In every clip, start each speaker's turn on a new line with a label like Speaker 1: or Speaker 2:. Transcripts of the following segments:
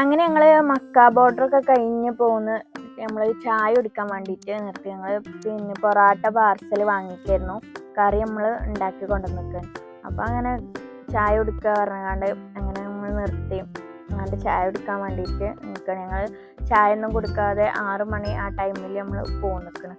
Speaker 1: അങ്ങനെ ഞങ്ങൾ മക്ക ബോർഡറൊക്കെ കഴിഞ്ഞ് പോന്ന്. നമ്മൾ ചായ കുടിക്കാൻ വേണ്ടിയിട്ട് നിർത്തി. ഞങ്ങൾ പിന്നെ പൊറാട്ട പാർസൽ വാങ്ങിക്കായിരുന്നു. കറി നമ്മൾ ഉണ്ടാക്കി കൊണ്ടുവന്നിക്ക്. അപ്പോൾ അങ്ങനെ ചായ കുടിക്കുക പറഞ്ഞാണ്ട് അങ്ങനെ നമ്മൾ നിർത്തി. അങ്ങനെ ചായ കുടിക്കാൻ വേണ്ടിയിട്ട് നിൽക്കണം ഞങ്ങൾ ചായ ഒന്നും കൊടുക്കാതെ ആറ് മണി ആ ടൈമിൽ നമ്മൾ പോകും നിൽക്കണം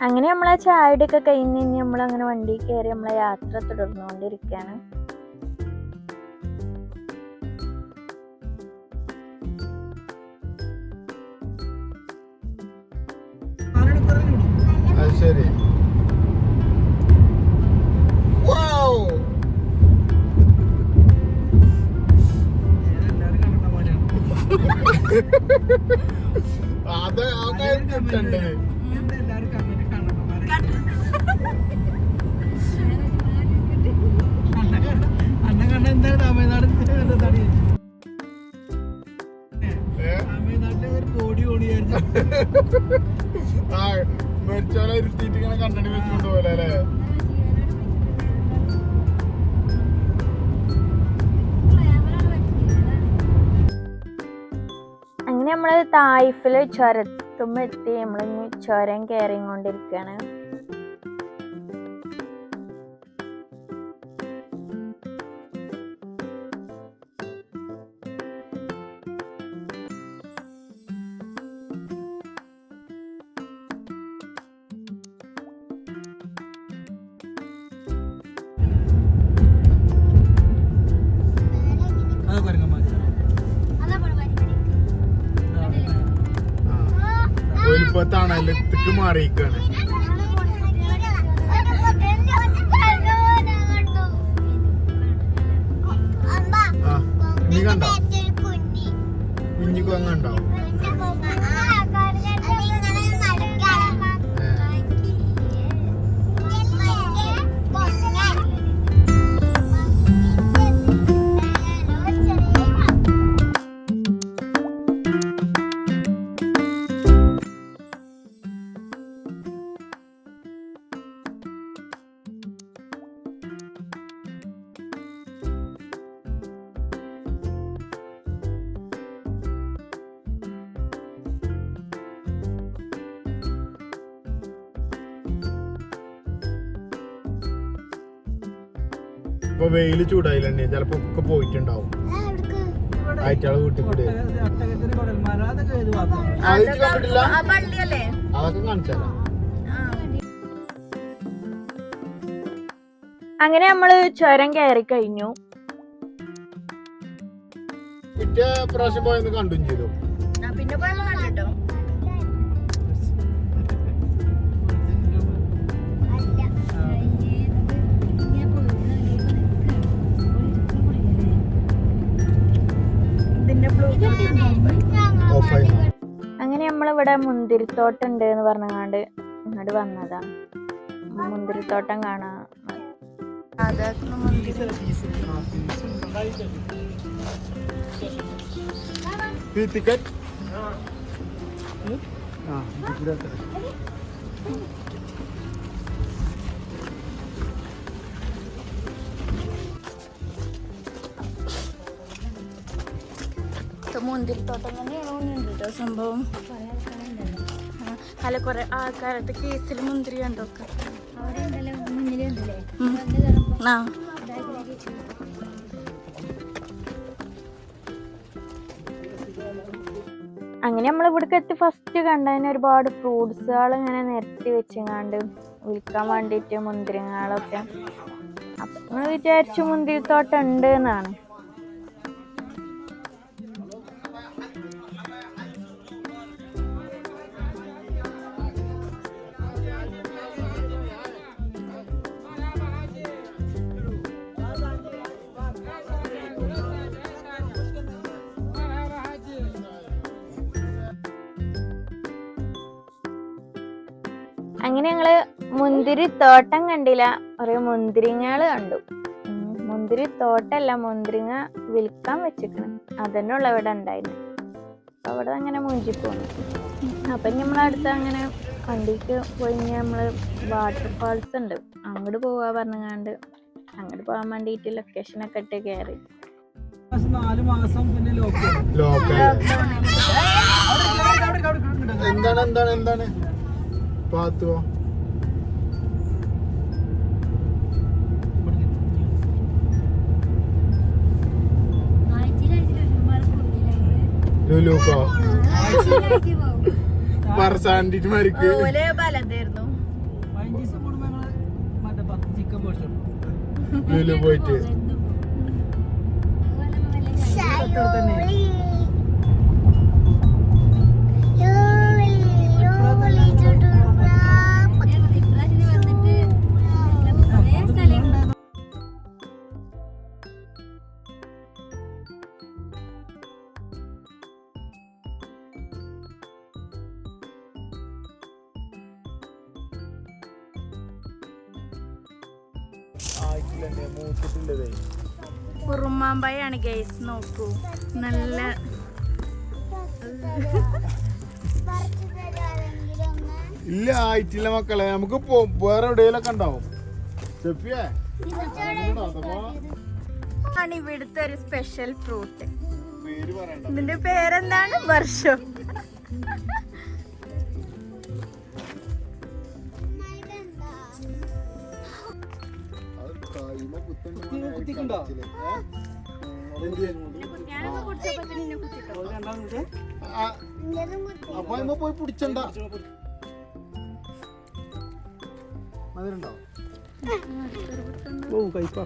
Speaker 1: അങ്ങനെ നമ്മളെ ചായയുടെ ഒക്കെ കഴിഞ്ഞ് കഴിഞ്ഞ് നമ്മൾ അങ്ങനെ വണ്ടി കയറി നമ്മളെ യാത്ര തുടർന്നുകൊണ്ടിരിക്കുകയാണ്.
Speaker 2: അത് ശരി! അത് ആൾക്കാർ കിട്ടണ്ടേ?
Speaker 3: അണ്ണ കണ്ട എന്താ തമിഴ്നാട് തമിഴ്നാട്ടിലെ ഒരു ബോഡി ഓടിയായിരുന്നു
Speaker 2: ആ മെച്ചോലെ ഇരുത്തിയിട്ട് ഇങ്ങനെ കണ്ണടി വെച്ചുകൊണ്ട് പോലെ അല്ലേ?
Speaker 1: അങ്ങനെ നമ്മൾ തായ്ഫിൽ ചുരത്തുമ്പോ എത്തി. നമ്മൾ ചുരം കയറി
Speaker 2: എല്ലത്തിക്ക് മാറിയിക്കാണ് ഇനി കണ്ടോ കുഞ്ഞിക്ക് അങ്ങുണ്ടോ ഇപ്പൊ ചൂടായില്ല തന്നെ ചിലപ്പോ ഒക്കെ പോയിട്ടുണ്ടാവും. ആയിട്ടാൾ വീട്ടിൽ കൂടെ
Speaker 3: അതൊക്കെ
Speaker 2: കാണിച്ചാലോ?
Speaker 1: അങ്ങനെ നമ്മൾ ചുരം കയറി കഴിഞ്ഞു.
Speaker 2: പിറ്റേ പ്രാവശ്യം പോയെന്ന് കണ്ടും ചെയ്തു.
Speaker 1: പിന്നെ അങ്ങനെ നമ്മളിവിടെ മുന്തിരിത്തോട്ടം ഉണ്ട് എന്ന് പറഞ്ഞാണ്ട് ഇങ്ങോട്ട് വന്നതാ. മുന്തിരിത്തോട്ടം കാണാ.
Speaker 2: ടിക്കറ്റ്
Speaker 1: മുന്തിരിത്തോട്ടം തന്നെയാണോ കേട്ടോ സംഭവം. ആ, അല്ല കുറെ ആൾക്കാരത്തെ കേസിൽ മുന്തിരി കണ്ടൊക്കെ. ആ. അങ്ങനെ നമ്മൾ ഇവിടേക്ക് എത്തി ഫസ്റ്റ് കണ്ടതിന് ഒരുപാട് ഫ്രൂട്ട്സുകൾ ഇങ്ങനെ നിരത്തി വെച്ചങ്ങാണ്ട് വിൽക്കാൻ വേണ്ടിയിട്ട് മുന്തിരിങ്ങളൊക്കെ അപ്പൊ നമ്മൾ വിചാരിച്ചു മുന്തിരിത്തോട്ടം ഉണ്ട് എന്നാണ് അങ്ങനെ ഞങ്ങൾ മുന്തിരി തോട്ടം കണ്ടില്ല കുറെ മുന്തിരിങ്ങൾ കണ്ടു മുന്തിരി തോട്ടല്ല മുന്തിരിങ്ങ വിൽക്കാൻ വെച്ചിക്കണ് അതന്നെ ഉള്ള ഇവിടെ ഉണ്ടായിരുന്നു അപ്പൊ അവിടെ അങ്ങനെ മുഞ്ചി പോന്നു അപ്പൊ നമ്മളടുത്ത് അങ്ങനെ വണ്ടിക്ക് പോയി നമ്മൾ വാട്ടർഫാൾസ് ഉണ്ട് അങ്ങോട്ട് പോവാ പറഞ്ഞങ്ങാണ്ട് അങ്ങോട്ട് പോകാൻ വേണ്ടിയിട്ട് ലൊക്കേഷൻ ഒക്കെ ഇട്ട് കയറി
Speaker 3: മാസം നാല് മാസം പിന്നെ
Speaker 2: എന്താണ് എന്താണ് എന്താണ് പാത്തുവോ ലുലൂക്കോ
Speaker 4: ആഴ്ചയിൽ ആഴ്ചയിൽ പോകും
Speaker 2: പറസാണ്ടിട്ട്
Speaker 1: ഗൈസ് നോക്കൂ. നല്ല
Speaker 2: ഇല്ല ആയിട്ടില്ല മക്കളെ. നമുക്ക് വേറെ എവിടെയെങ്കിലൊക്കെ ഉണ്ടാവും? സെഫിയേ?
Speaker 1: ആണ് ഇവിടുത്തെ ഒരു സ്പെഷ്യൽ ഫ്രൂട്ട് ഇതിന്റെ പേരെന്താണ്? വർഷം.
Speaker 2: കുത്തണ്ട അപ്പൊ പോയി പിടിച്ചണ്ട. മധുരണ്ടോ?
Speaker 3: ഓ കൈപ്പാ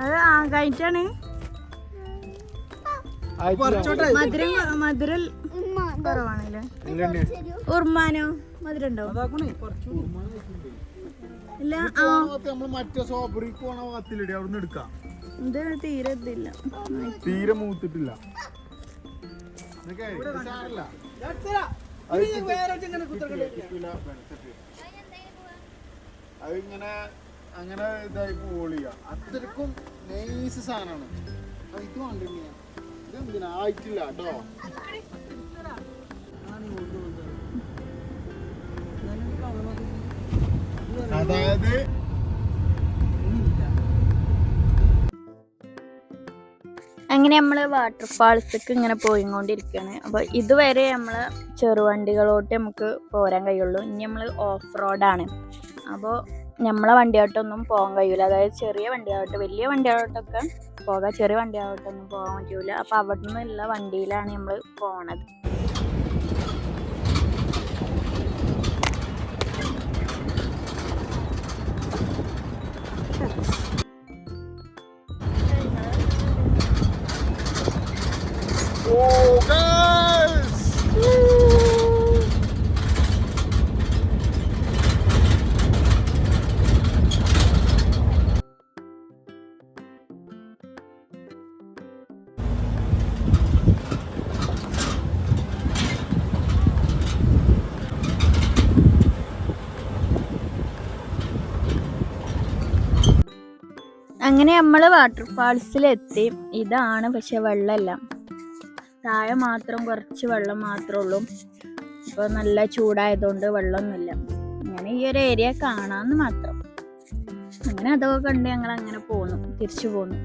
Speaker 1: അത് ആ കഴിച്ചാണ്. മധുരം മധുരം കുറവാണല്ലേ? ഉർമാനോ
Speaker 3: മധുരണ്ടോ
Speaker 1: ഇല്ല
Speaker 2: ആ. മറ്റേ സോബറിക്ക് പോണ ഭാഗത്തില്ലേ അവിടെ നിന്ന് എടുക്കാം.
Speaker 1: ഇത് തീരെ ഇതില്ല.
Speaker 2: തീരെ മൂത്തിട്ടില്ല. അതിങ്ങനെ ഇത് അങ്ങനെ ഇതായി പോളിയ അത്രക്കും നൈസ് സാധനമാണ്. അത് ഇത് എന്തിനാ ആയിട്ടില്ല കേട്ടോ. അതായത്
Speaker 1: അങ്ങനെ നമ്മൾ വാട്ടർഫാൾസൊക്കെ ഇങ്ങനെ പോയിക്കൊണ്ടിരിക്കുകയാണ് അപ്പോൾ ഇതുവരെ നമ്മൾ ചെറുവണ്ടികളോട്ട് നമുക്ക് പോരാൻ കഴിയുള്ളൂ. ഇനി നമ്മൾ ഓഫ് റോഡാണ് അപ്പോൾ നമ്മളെ വണ്ടിയായിട്ടൊന്നും പോകാൻ കഴിയൂല. അതായത് ചെറിയ വണ്ടിയാവട്ടെ വലിയ വണ്ടിയാവട്ടൊക്കെ പോകാം. ചെറിയ വണ്ടിയാവട്ടൊന്നും പോകാൻ പറ്റൂല. അപ്പോൾ അവിടെ നിന്നുള്ള വണ്ടിയിലാണ് നമ്മൾ പോണത്. അങ്ങനെ നമ്മൾ വാട്ടർഫാൾസിലെത്തി ഇതാണ് പക്ഷെ വെള്ളമല്ല. താഴെ മാത്രം കുറച്ച് വെള്ളം മാത്രമേ ഉള്ളൂ. ഇപ്പോൾ നല്ല ചൂടായതുകൊണ്ട് വെള്ളമൊന്നുമില്ല. അങ്ങനെ ഈ ഒരു ഏരിയ കാണാമെന്ന് മാത്രം. അങ്ങനെ അതൊക്കെ കണ്ട് ഞങ്ങൾ അങ്ങനെ പോന്നു. തിരിച്ചു പോന്നു.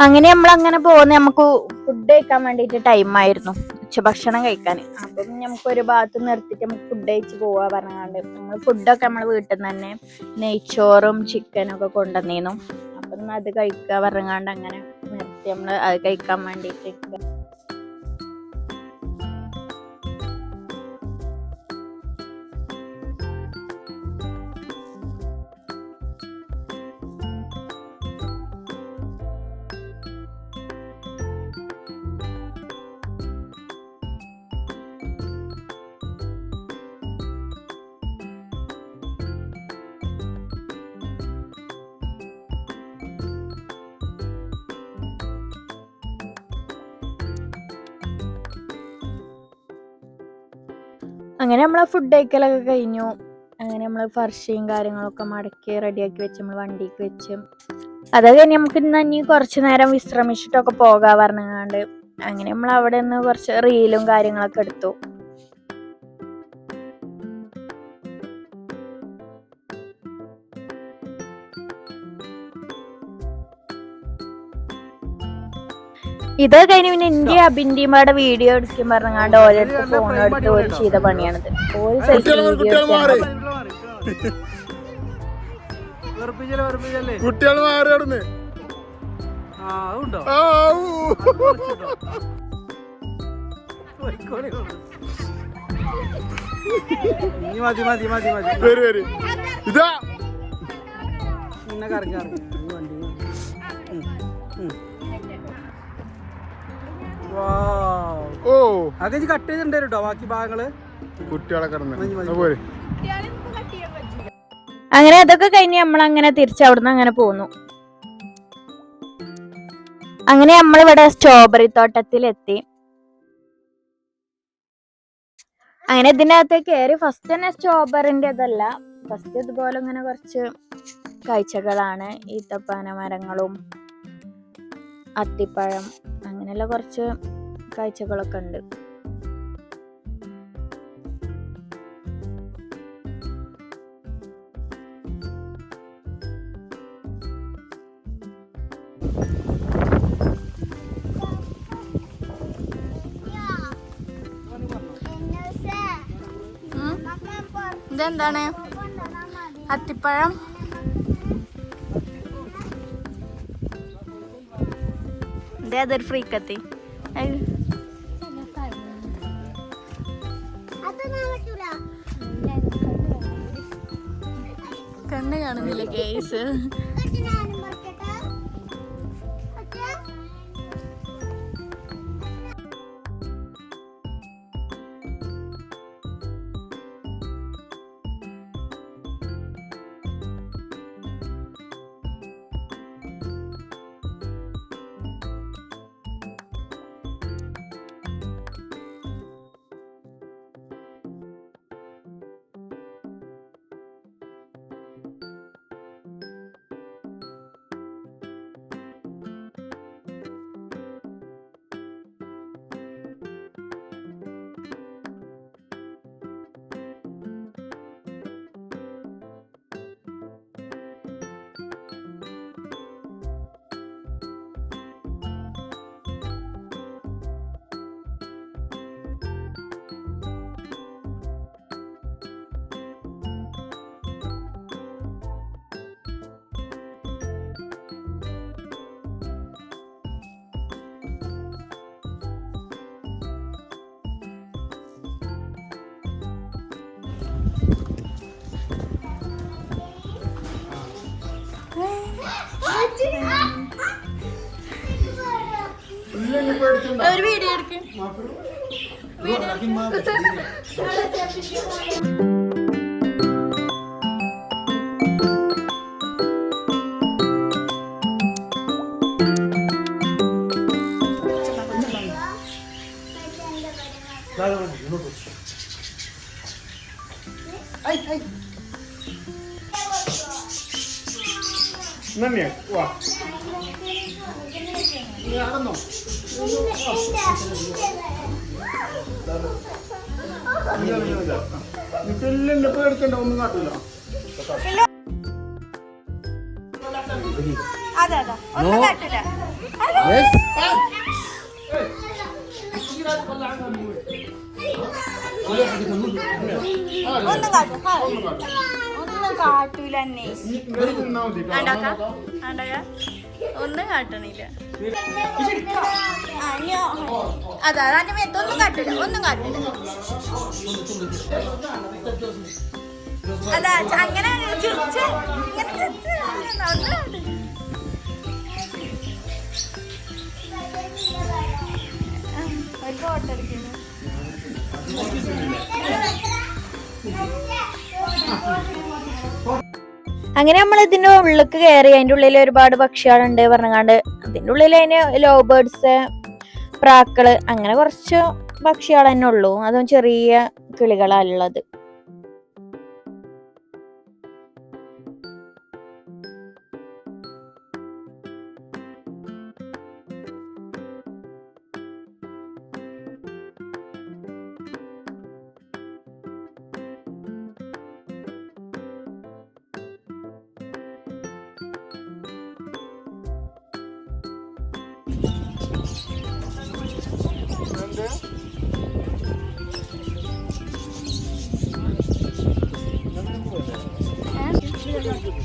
Speaker 1: അങ്ങനെ നമ്മൾ അങ്ങനെ പോകുന്ന നമുക്ക് ഫുഡ് കഴിക്കാൻ വേണ്ടിയിട്ട് ടൈം ആയിരുന്നു. ഉച്ചഭക്ഷണം കഴിക്കാൻ. അപ്പം നമുക്ക് ഒരു ഭാഗത്ത് നിർത്തിയിട്ട് നമുക്ക് ഫുഡ് കഴിച്ച് പോവാ പറഞ്ഞാണ്ട്. നമ്മൾ ഫുഡൊക്കെ നമ്മൾ വീട്ടിൽ നിന്ന് തന്നെ നെയ്ച്ചോറും ചിക്കനും ഒക്കെ കൊണ്ടുവന്നിരുന്നു അപ്പം അത് കഴിക്കുക പറഞ്ഞാണ്ട് അങ്ങനെ നിർത്തി നമ്മൾ അത് കഴിക്കാൻ വേണ്ടിയിട്ട് അങ്ങനെ നമ്മളെ ഫുഡ് കഴിക്കലൊക്കെ കഴിഞ്ഞു. അങ്ങനെ നമ്മൾ ഫർഷയും കാര്യങ്ങളൊക്കെ മടക്കി റെഡിയാക്കി വെച്ച് നമ്മൾ വണ്ടിക്ക് വെച്ച്. അത് കഴിഞ്ഞ് നമുക്ക് ഇന്ന് ഇനി കുറച്ച് നേരം വിശ്രമിച്ചിട്ടൊക്കെ പോകാൻ പറഞ്ഞാണ്ട് അങ്ങനെ നമ്മൾ അവിടെ നിന്ന് കുറച്ച് റീലും കാര്യങ്ങളൊക്കെ എടുത്തു. ഇത് കഴിഞ്ഞ് പിന്നെ ഇന്ത്യ അബിന്റെയുടെ വീഡിയോ എടുക്കാൻ പറഞ്ഞാണ്ട് ഓരോരുത്തർ ഫോൺ എടുത്ത് ഒരു ചെയ്ത പണിയാണിത്. ഒരു സെൽഫി വീഡിയോ
Speaker 2: കുട്ടികൾ മാറി.
Speaker 3: മതി മതി മതി മതി.
Speaker 2: ഇതാ.
Speaker 3: നിന്നെ കറങ്ങി കറങ്ങി
Speaker 2: ഓ.
Speaker 3: അത് ഇനി കട്ട് ചെയ്തിട്ടുണ്ട് കേട്ടോ ബാക്കി ഭാഗങ്ങൾ.
Speaker 2: കുട്ടികളെ കിടന്ന്. പോര്.
Speaker 1: അങ്ങനെ അതൊക്കെ കഴിഞ്ഞ് നമ്മൾ അങ്ങനെ തിരിച്ചവിടുന്ന് അങ്ങനെ പോന്നു. അങ്ങനെ നമ്മളിവിടെ സ്ട്രോബെറി തോട്ടത്തിലെത്തി. അങ്ങനെ ഇതിനകത്ത് കയറി ഫസ്റ്റ് തന്നെ സ്ട്രോബെറിന്റെ ഇതല്ല. ഫസ്റ്റ് ഇതുപോലെ ഇങ്ങനെ കുറച്ച് കാഴ്ചകളാണ്. ഈത്തപ്പാന മരങ്ങളും അത്തിപ്പഴം അങ്ങനെയുള്ള കുറച്ച് കാഴ്ചകളൊക്കെ ഉണ്ട്. ഇതെന്താണ്? അത്തിപ്പഴം? ഇതേ അതൊരു ഫ്രീക്കത്തി കണ്ണ് കാണുന്നില്ല കേസ് ഒരു വീഡിയോ എടുക്കും
Speaker 2: നന്ദിയാ ഒന്നും.
Speaker 1: ഒന്നും കാട്ടൂല എന്നെ ഒന്നും കാട്ടണില്ല. അതാ മേത്ത് ഒന്നും കാട്ടില്ല ഒന്നും കാട്ടില്ല അതാ അങ്ങനെ ഇങ്ങനെ. ഒരു ഫോട്ടോ എടുക്കുന്നു അങ്ങനെ നമ്മൾ ഇതിന്റെ ഉള്ളിലേക്ക് കയറി. അതിന്റെ ഉള്ളിൽ ഒരുപാട് പക്ഷികളുണ്ട് പറഞ്ഞാണ്ട് അതിന്റെ ഉള്ളിൽ അതിന് ലോ ബേർഡ്സ് പ്രാക്കൾ അങ്ങനെ കുറച്ച് പക്ഷികൾ തന്നെ ഉള്ളൂ. അതും ചെറിയ കിളികളാണുള്ളത്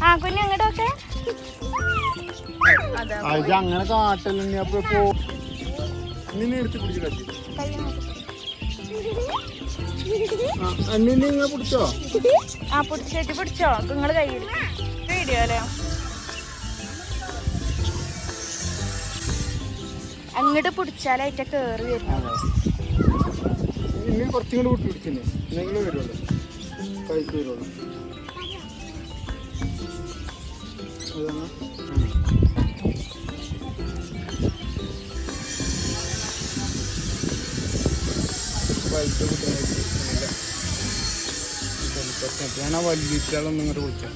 Speaker 1: ആ കുഞ്ഞു അങ്ങോട്ടൊക്കെ അതെ
Speaker 2: അങ്ങനെ കാട്ടല്ലേ അപ്പൊ പോ നിന്നെ എടുത്ത് അന്നെ ഇങ്ങനെ പിടിച്ചോ?
Speaker 1: ആ പിടിച്ചേട്ടി പിടിച്ചോ? നിങ്ങൾ കൈ വീഡിയോ അല്ലേ? അങ്ങോട്ട് പിടിച്ചാലായിട്ട് കേറി
Speaker 2: വരുന്നത് ആ വലിയ ഇങ്ങോട്ട് വിളിച്ചോ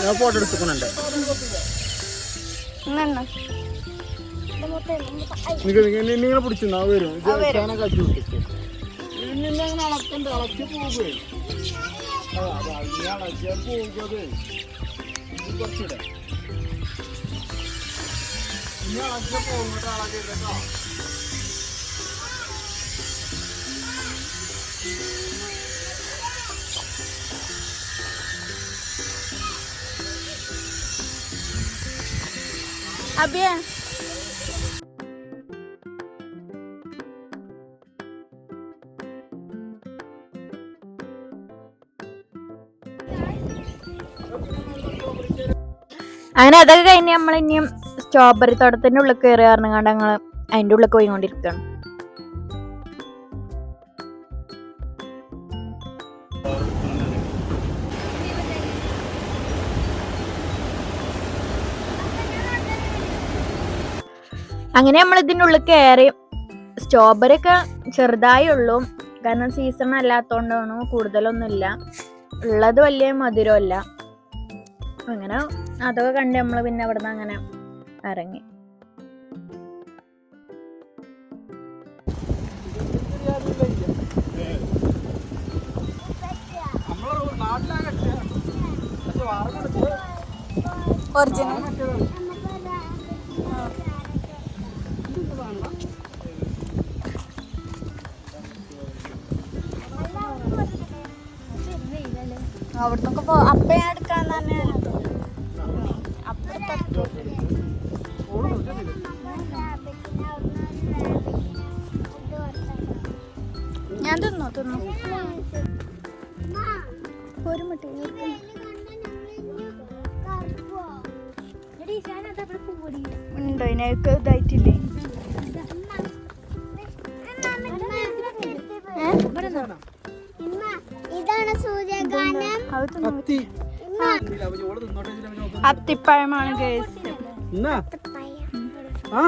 Speaker 2: ഞാൻ ഫോട്ടോ എടുത്തുക്കുന്നുണ്ട്. നിങ്ങളെ പിടിച്ചിരുന്നു അത് വരും. വെച്ചാനെ കച്ചി വിട്ടിട്ട്. നിന്നെ അങ്ങനെ അളക്കണ്ട അളക്കി പോകുകയെ അളക്കിയാൽ പോകുകതേ ഇത് കുറച്ചിടെ ഇനി അളക്കിയ പോകുന്നിട്ട് അളക്കില്ല
Speaker 1: അബിയ. അങ്ങനെ അതൊക്കെ കഴിഞ്ഞ് നമ്മൾ ഇനിയും സ്ട്രോബെറി തോട്ടത്തിന്റെ ഉള്ളിൽ കയറി പറഞ്ഞാണ്ട് ഞങ്ങൾ അതിന്റെ ഉള്ളിൽ പോയിക്കൊണ്ടിരിക്കുകയാണ്. അങ്ങനെ നമ്മൾ ഇതിന്റെ ഉള്ളിൽ കയറി സ്ട്രോബെറി ഒക്കെ ചെറുതായി ഉള്ളൂ. കാരണം സീസൺ അല്ലാത്തതുകൊണ്ടാണ് കൂടുതലൊന്നുമില്ല. ഉള്ളത് വലിയ മധുരമല്ല. അങ്ങനെ അതൊക്കെ കണ്ട് നമ്മൾ പിന്നെ അവിടെ നിന്ന് അങ്ങനെ ഇറങ്ങി. ഒറിജിനൽ
Speaker 5: apa
Speaker 6: അത്തിപ്പഴമാണ്
Speaker 5: എന്നാ? ആ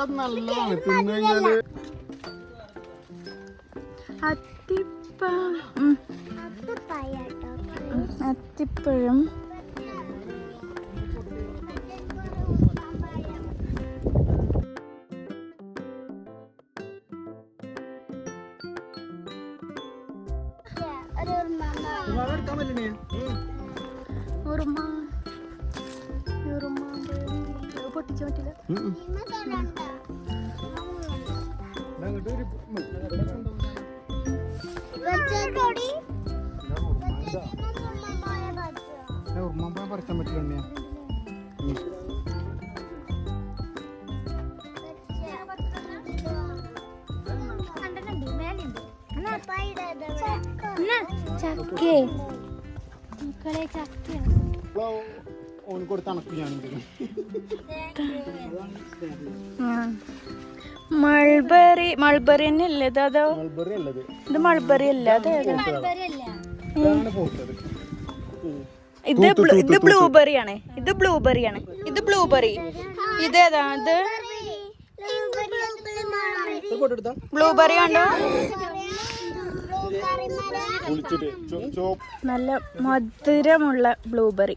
Speaker 2: ആ, അതൊക്കെ നല്ലതാണ്. തിന്നു കഴിഞ്ഞാൽ
Speaker 6: അത്തിപ്പഴം. ഒരു അത്തിപ്പഴം പൊട്ടിച്ചു പറ്റില്ല.
Speaker 2: അങ്ങോട്ട് ഒരു ഉമ്മ പറിക്കാൻ പറ്റില്ല
Speaker 4: ചക്കേ. മക്കളെ ചക്ക
Speaker 2: ഓൻ കൊടുത്ത് തണുപ്പ് ഞാനുണ്ട്
Speaker 6: മൾബറി മൾബറി തന്നെ അല്ലേ ഇത് അതോ?
Speaker 2: മൾബറി അല്ലത്.
Speaker 6: ഇത് മൾബറി അല്ല ഇത് ഇത് ബ്ലൂബെറി ആണ്. ഇത് ബ്ലൂബെറി ആണ്. ഇത് ബ്ലൂബെറി. ഇത്
Speaker 5: ഏതാ? ഇത്
Speaker 6: ബ്ലൂബെറി കണ്ടോ?
Speaker 2: കുളിച്ചിട്ട്
Speaker 6: നല്ല മധുരമുള്ള ബ്ലൂബെറി.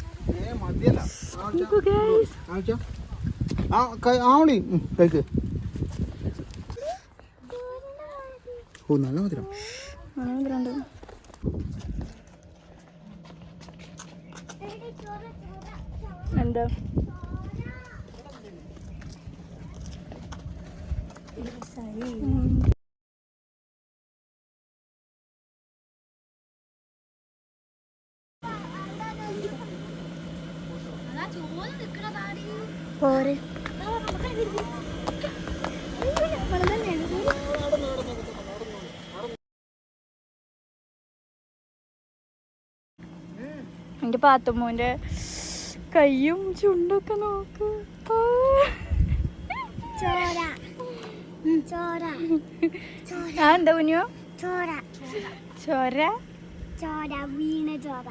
Speaker 2: ആവണി കഴിക്ക് ഓ നല്ല മധുരം.
Speaker 6: എന്താ? പോരെ എന്റെ പാത്തുമ്മൂന്റെ കയ്യും ചുണ്ടൊക്കെ നോക്ക്. ആ. എന്താ കുഞ്ഞു?
Speaker 4: ചോര.
Speaker 6: ചോര?
Speaker 4: ചോര വീണ ചോര.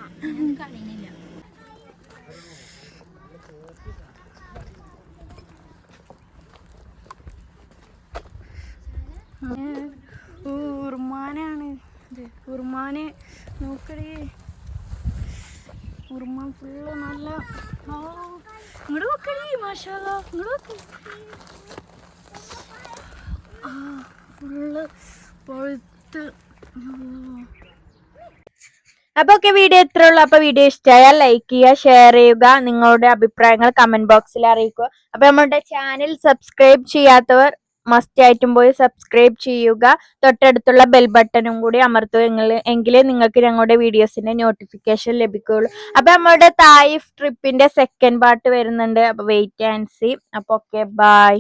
Speaker 6: ഇത്. ഉറുമാനെ നോക്കടേ. ഉറുമാൻ ഫുള്ള് നല്ല ഇങ്ങോട്ട് മാഷാ മാഷാല ഇങ്ങോട്ട് നോക്ക് ആ ഫുള്ള് പൊഴുത്ത്. അപ്പോൾ ഒക്കെ വീഡിയോ ഇത്രേ ഉള്ളൂ. അപ്പോൾ വീഡിയോ ഇഷ്ടമായാൽ ലൈക്ക് ചെയ്യുക ഷെയർ ചെയ്യുക നിങ്ങളുടെ അഭിപ്രായങ്ങൾ കമന്റ് ബോക്സിൽ അറിയിക്കുക. അപ്പോൾ നമ്മുടെ ചാനൽ സബ്സ്ക്രൈബ് ചെയ്യാത്തവർ
Speaker 1: മസ്റ്റ് ആയിട്ടും പോയി സബ്സ്ക്രൈബ് ചെയ്യുക. തൊട്ടടുത്തുള്ള ബെൽ ബട്ടണും കൂടി അമർത്തുക എങ്കിലേ നിങ്ങൾക്ക് ഞങ്ങളുടെ വീഡിയോസിന്റെ നോട്ടിഫിക്കേഷൻ ലഭിക്കുകയുള്ളൂ. അപ്പൊ നമ്മുടെ തായിഫ് ട്രിപ്പിന്റെ സെക്കൻഡ് പാർട്ട് വരുന്നുണ്ട്. അപ്പൊ വെയിറ്റ് ആൻഡ് സി അപ്പൊ ഓക്കെ ബൈ